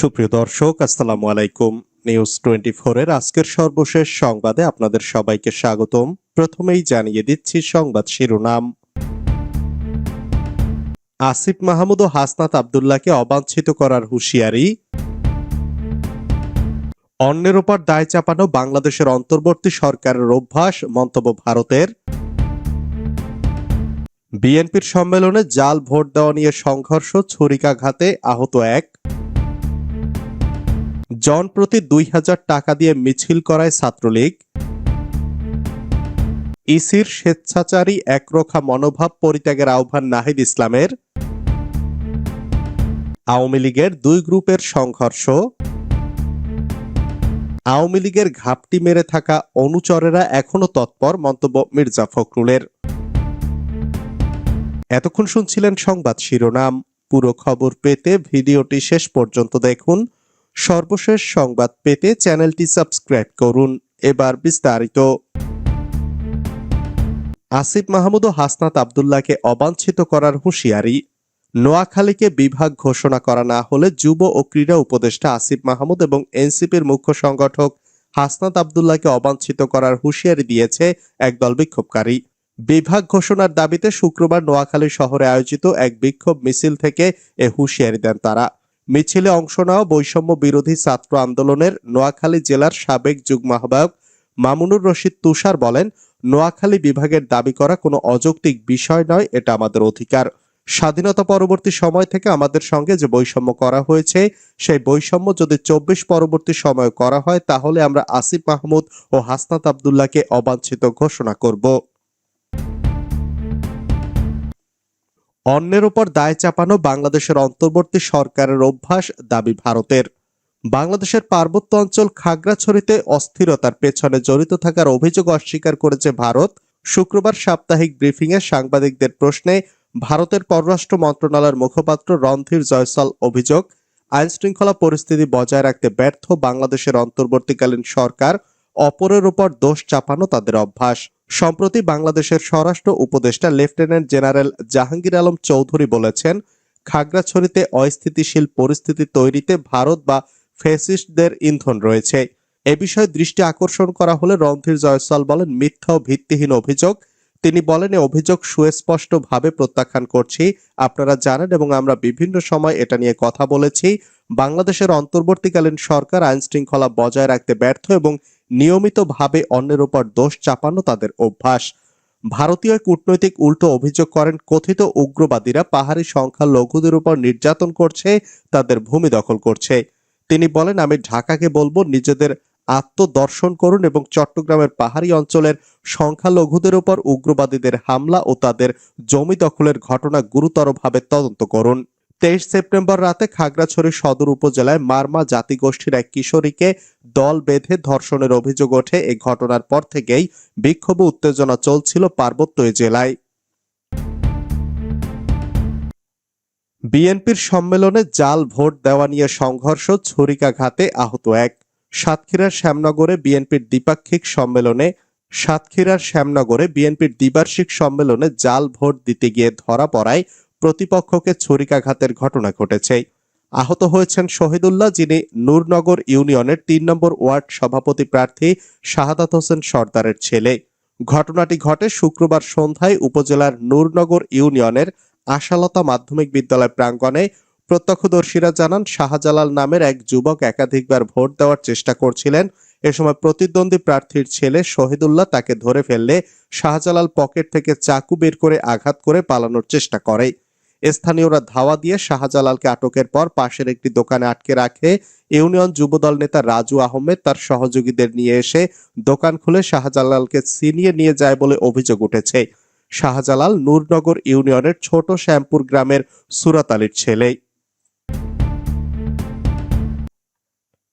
সুপ্রিয় দর্শক, আসসালামু আলাইকুম। নিউজ টোয়েন্টি এর আজকের সর্বশেষ সংবাদে আপনাদের সবাইকে স্বাগতম। প্রথমেই জানিয়ে দিচ্ছি সংবাদ শিরোনাম। আসিফ মাহমুদ ও হাসনাত আবদুল্লাহকে অবাঞ্ছিত করার হুঁশিয়ারি। অন্যের ওপর দায় চাপানো বাংলাদেশের অন্তর্বর্তী সরকারের অভ্যাস, মন্তব্য ভারতের। বিএনপির সম্মেলনে জাল ভোট দেওয়া নিয়ে সংঘর্ষ, ছুরিকাঘাতে আহত এক। জন প্রতি দুই হাজার টাকা দিয়ে মিছিল করায় ছাত্রলীগ। ইসির স্বেচ্ছাচারী একরোখা মনোভাব পরিত্যাগের আহ্বান নাহিদ ইসলামের। আওয়ামী লীগের দুই গ্রুপের সংঘর্ষ। আওয়ামী লীগের ঘাপটি মেরে থাকা অনুচরেরা এখনও তৎপর, মন্তব্য মির্জা ফখরুলের। এতক্ষণ শুনছিলেন সংবাদ শিরোনাম। পুরো খবর পেতে ভিডিওটি শেষ পর্যন্ত দেখুন। সর্বশেষ সংবাদ পেতে চ্যানেলটি সাবস্ক্রাইব করুন। এবার বিস্তারিত। আসিফ মাহমুদ ও হাসনাত আবদুল্লাহকে অবাঞ্ছিত করার হুঁশিয়ারি। নোয়াখালীকে বিভাগ ঘোষণা করা না হলে যুব ও ক্রীড়া উপদেষ্টা আসিফ মাহমুদ এবং এনসিপির মুখ্য সংগঠক হাসনাত আবদুল্লাহকে অবাঞ্ছিত করার হুঁশিয়ারি দিয়েছে একদল বিক্ষোভকারী। বিভাগ ঘোষণার দাবিতে শুক্রবার নোয়াখালী শহরে আয়োজিত এক বিক্ষোভ মিছিল থেকে এ হুঁশিয়ারি দেন তারা। মিছিলে অংশ নেওয়া বৈষম্য বিরোধী ছাত্র আন্দোলনের নোয়াখালী জেলার সাবেক যুগ্ম আহ্বায়ক মামুনুর রশিদ তুষার বলেন, নোয়াখালী বিভাগের দাবি করা কোনো অযৌক্তিক বিষয় নয়, এটা আমাদের অধিকার। স্বাধীনতা পরবর্তী সময় থেকে আমাদের সঙ্গে যে বৈষম্য করা হয়েছে, সেই বৈষম্য যদি চব্বিশ পরবর্তী সময় করা হয়, তাহলে আমরা আসিফ মাহমুদ ও হাসনাত আবদুল্লাহকে অবাঞ্ছিত ঘোষণা করব। অন্যের ওপর দায় চাপানো বাংলাদেশের অন্তর্বর্তী সরকারের অভ্যাস দাবি ভারতের। বাংলাদেশের পার্বত্য অঞ্চল খাগড়াছড়িতে অস্থিরতার পেছনে জড়িত থাকার অভিযোগ অস্বীকার করেছে ভারত। শুক্রবার সাপ্তাহিক ব্রিফিংয়ে সাংবাদিকদের প্রশ্নে ভারতের পররাষ্ট্র মন্ত্রণালয়ের মুখপাত্র রণধীর জয়সাল অভিযোগ আইন শৃঙ্খলা পরিস্থিতি বজায় রাখতে ব্যর্থ বাংলাদেশের অন্তর্বর্তীকালীন সরকার অপরের উপর দোষ চাপানো তাদের অভ্যাস। সম্প্রতি বাংলাদেশের স্বরাষ্ট্র উপদেষ্টা লেফটেন্যান্ট জেনারেল জাহাঙ্গীর আলম চৌধুরী বলেছেন, খাগড়াছড়িতে অস্থিতিশীল পরিস্থিতি তৈরিতে ভারত বা ফেসিস্টদের ইন্ধন রয়েছে। এ বিষয়ে দৃষ্টি আকর্ষণ করা হলে রণধীর জয়সাল বলেন, মিথ্যা ও ভিত্তিহীন অভিযোগ। তিনি বলেন অভিযোগ সুস্পষ্টভাবে প্রত্যাখ্যান করছি। আপনারা জানেন এবং আমরা বিভিন্ন সময় এটা নিয়ে কথা বলেছি। বাংলাদেশের অন্তর্বর্তীকালীন সরকার আইন শৃঙ্খলা বজায় রাখতে ব্যর্থ এবং নিয়মিতভাবে অন্যের উপর দোষ চাপানো তাদের অভ্যাস। ভারতীয় কূটনৈতিক উল্টো অভিযোগ করেন, কথিত উগ্রবাদীরা পাহাড়ি সংখ্যা লঘুদের উপর নির্যাতন করছে, তাদের ভূমি দখল করছে। তিনি বলেন, আমি ঢাকাকে বলব, নিজেদের আত্মদর্শন করুন এবং চট্টগ্রামের পাহাড়ি অঞ্চলের সংখ্যালঘুদের উপর উগ্রবাদীদের হামলা ও তাদের জমি দখলের ঘটনা গুরুতরভাবে তদন্ত করুন। তেইশ সেপ্টেম্বর রাতে খাগড়াছড়ি সদর উপজেলায় মারমা জাতিগোষ্ঠীর এক কিশোরীকে দল বেঁধে ধর্ষণের অভিযোগ ওঠে। এই ঘটনার পর থেকেই বিক্ষোভ উত্তেজনা চলছিল পার্বত্য এ জেলায়। বিএনপির সম্মেলনে জাল ভোট দেওয়া নিয়ে সংঘর্ষ, ছুরিকাঘাতে আহত এক। সাতক্ষীরার শ্যামনগরে বিএনপির দ্বিপাক্ষিক সম্মেলনে, সাতক্ষীরার শ্যামনগরে বিএনপির দ্বিবার্ষিক সম্মেলনে জাল ভোট দিতে গিয়ে ধরা পড়ায় প্রতিপক্ষকে ছুরিকাঘাতের ঘটনা ঘটেছে। আহত হয়েছেন শহীদুল্লাহ, যিনি নূরনগর ইউনিয়নের তিন নম্বর ওয়ার্ড সভাপতি প্রার্থী শাহাদাত হোসেন সর্দারের ছেলে। ঘটনাটি ঘটে শুক্রবার সন্ধ্যায় উপজেলার নূরনগর ইউনিয়নের আশালতা মাধ্যমিক বিদ্যালয় প্রাঙ্গণে। প্রত্যক্ষদর্শীরা জানান, শাহজালাল নামের এক যুবক একাধিকবার ভোট দেওয়ার চেষ্টা করছিলেন। এ সময় প্রতিদ্বন্দ্বী প্রার্থীর ছেলে শহীদুল্লাহ তাকে ধরে ফেললে শাহজালাল পকেট থেকে চাকু বের করে আঘাত করে পালানোর চেষ্টা করে। স্থানীয়রা ধাওয়া দিয়ে শাহজালালকে আটকের পর পাশের একটি দোকানে আটকে রাখে। ইউনিয়ন যুবদল নেতা রাজু আহমেদ তার সহযোগীদের নিয়ে এসে দোকান খুলে শাহজালালকে ছিনিয়ে নিয়ে যায় বলে অভিযোগ উঠেছে। শাহজালাল নূরনগর ইউনিয়নের ছোট শ্যামপুর গ্রামের সুরাত আলীর ছেলে।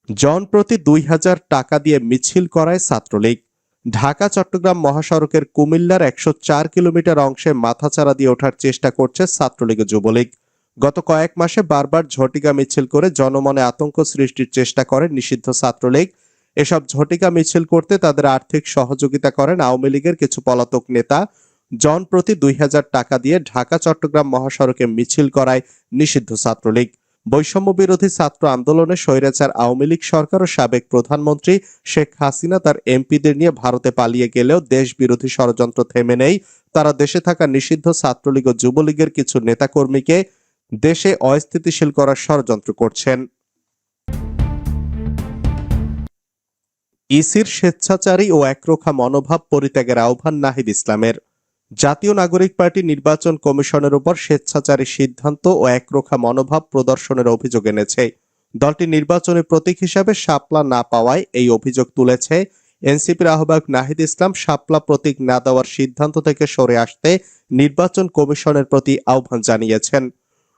জন প্রতি দুই হাজার টাকা দিয়ে মিছিল করায় ছাত্রলীগ। ঢাকা, চট্টগ্রাম মহাসড়কের কুমিল্লার একশো চার কিলোমিটার অংশে মাথাচাড়া দিয়ে ওঠার চেষ্টা করছে ছাত্রলীগ যুবলীগ। গত কয়েক মাসে বারবার ঝটিকা মিছিল করে জনমনে আতঙ্ক সৃষ্টির চেষ্টা করে নিষিদ্ধ ছাত্রলীগ। এসব ঝটিকা মিছিল করতে তাদের আর্থিক সহযোগিতা করেন আওয়ামী লীগের কিছু পলাতক নেতা। জন প্রতি দুই হাজার টাকা দিয়ে ঢাকা, চট্টগ্রাম মহাসড়কে মিছিল করায় নিষিদ্ধ ছাত্রলীগ। বৈষম্য বিরোধী ছাত্র আন্দোলনে স্বৈরাচার আওয়ামী লীগ সরকার ও সাবেক প্রধানমন্ত্রী শেখ হাসিনা তার এমপিদের নিয়ে ভারতে পালিয়ে গেলেও দেশ বিরোধী ষড়যন্ত্র থেমে নেই। তারা দেশে থাকা নিষিদ্ধ ছাত্রলীগ ও যুবলীগের কিছু নেতাকর্মীকে দেশে অস্থিতিশীল করার ষড়যন্ত্র করছেন। ইসির স্বেচ্ছাচারী ও একরোখা মনোভাব পরিত্যাগের আহ্বান নাহিদ ইসলামের। জাতীয় নাগরিক পার্টি নির্বাচন কমিশনের উপর স্বেচ্ছাচারী সিদ্ধান্ত ও একরোখা মনোভাব প্রদর্শনের অভিযোগ এনেছে। দলটি নির্বাচনের প্রতীক হিসাবে শাপলা না পাওয়ায় এই অভিযোগ তুলেছে। এনসিপির আহ্বায়ক নাহিদ ইসলাম শাপলা প্রতীক না দেওয়ার সিদ্ধান্ত থেকে সরে আসতে নির্বাচন কমিশনের প্রতি আহ্বান জানিয়েছেন।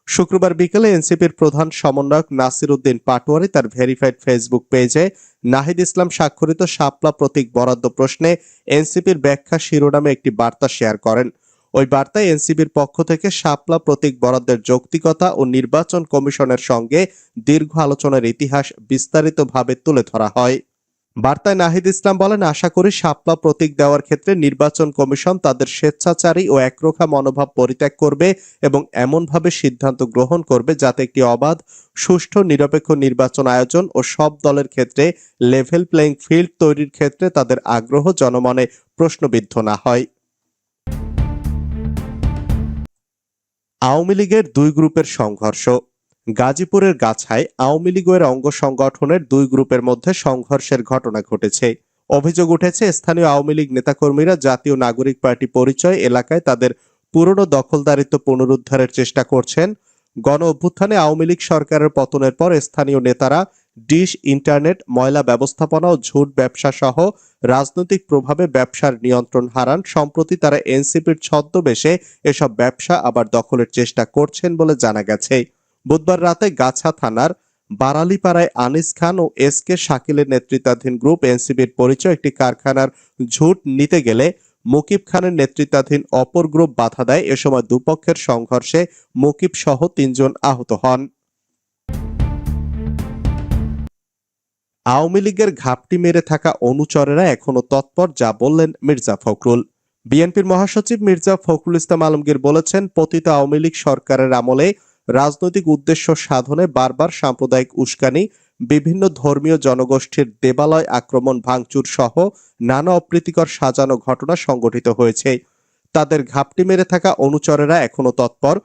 শুক্রবার বিকেলে এনসিপির প্রধান সমন্বয়ক নাসির উদ্দিন পাটোয়ারি তার ভেরিফাইড ফেসবুক পেজে নাহিদ ইসলাম স্বাক্ষরিত শাপলা প্রতীক বরাদ্দ প্রশ্নে এনসিপির ব্যাখ্যা শিরোনামে একটি বার্তা শেয়ার করেন। ওই বার্তায় এনসিপির পক্ষ থেকে শাপলা প্রতীক বরাদ্দের যৌক্তিকতা ও নির্বাচন কমিশনের সঙ্গে দীর্ঘ আলোচনার ইতিহাস বিস্তারিতভাবে তুলে ধরা হয়। বার্তায় নাহিদ ইসলাম বলেন, আশা করি শাপলা প্রতীক দেওয়ার ক্ষেত্রে নির্বাচন কমিশন তাদের স্বেচ্ছাচারী ও একরোখা মনোভাব পরিত্যাগ করবে এবং এমনভাবে সিদ্ধান্ত গ্রহণ করবে যাতে একটি অবাধ, সুষ্ঠু, নিরপেক্ষ নির্বাচন আয়োজন ও সব দলের ক্ষেত্রে লেভেল প্লেইং ফিল্ড তৈরির ক্ষেত্রে তাদের আগ্রহ জনমনে প্রশ্নবিদ্ধ না হয়। আওয়ামী লীগের দুই গ্রুপের সংঘর্ষ। গাজীপুরের গাছায় আওয়ামী লীগের অঙ্গ সংগঠনের দুই গ্রুপের মধ্যে সংঘর্ষের ঘটনা ঘটেছে। অভিযোগ উঠেছে, স্থানীয় আওয়ামী লীগ নেতাকর্মীরা জাতীয় নাগরিক পার্টি পরিচয় এলাকায় তাদের পুরনো দখলদারিত্ব পুনরুদ্ধারের চেষ্টা করছেন। গণ অভ্যুত্থানে আওয়ামী লীগ সরকারের পতনের পর স্থানীয় নেতারা ডিশ, ইন্টারনেট, ময়লা ব্যবস্থাপনা ও ঝুট ব্যবসা সহ রাজনৈতিক প্রভাবে ব্যবসার নিয়ন্ত্রণ হারান। সম্প্রতি তারা এনসিপির ছদ্মবেশে এসব ব্যবসা আবার দখলের চেষ্টা করছেন বলে জানা গেছে। বুধবার রাতে গাছা থানার বারালিপাড়ায় আনিস খান ও এস কে শাকিলের নেতৃত্বাধীন গ্রুপ এনসিবির পরিচয় একটি কারখানার ঝুট নিতে গেলে মুকিব খানের নেতৃত্বাধীন অপর গ্রুপ বাধা দেয়। এ সময় দুপক্ষের সংঘর্ষে মুকিব সহ তিনজন আহত হন। আওয়ামী লীগের ঘাপটি মেরে থাকা অনুচরেরা এখনও তৎপর, যা বললেন মির্জা ফখরুল। বিএনপির মহাসচিব মির্জা ফখরুল ইসলাম আলমগীর বলেছেন, পতিত আওয়ামী লীগ সরকারের আমলে রাজনৈতিক উদ্দেশ্য সাধনে বারবার সাম্প্রদায়িক উস্কানি, বিভিন্ন ধর্মীয় জনগোষ্ঠীর দেবালয় আক্রমণ ভাঙচুর সহ নানা অপ্রীতিকর সাজানো ঘটনা সংঘটিত হয়েছে। তাদের ঘাপটি মেরে থাকা অনুচরেরা এখনও তৎপর।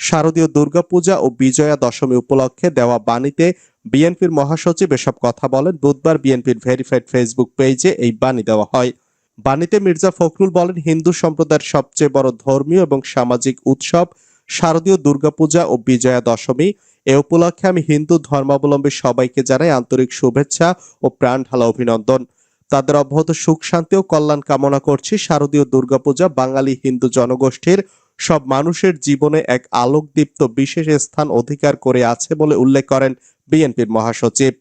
শারদীয় দুর্গাপূজা ও বিজয়া দশমী উপলক্ষে দেওয়া বাণীতে বিএনপির মহাসচিব এসব কথা বলেন। বুধবার বিএনপির ভেরিফাইড ফেসবুক পেজে এই বাণী দেওয়া হয়। বাণীতে মির্জা ফখরুল বলেন, হিন্দু সম্প্রদায়ের সবচেয়ে বড় ধর্মীয় এবং সামাজিক উৎসব শারদীয় দুর্গাপূজা ও বিজয়া দশমী এ উপলক্ষে আমি হিন্দু ধর্মাবলম্বী সবাইকে জানাই আন্তরিক শুভেচ্ছা ও প্রাণ ঢালা অভিনন্দন। তাদের অব্যাহত সুখ, শান্তি ও কল্যাণ কামনা করছি শারদীয় দুর্গাপূজা বাঙালি হিন্দু জনগোষ্ঠীর। সব মানুষের জীবনে এক আলোকদীপ্ত বিশেষ স্থান অধিকার করে আছে বলে উল্লেখ করেন বিএনপির মহাসচিব।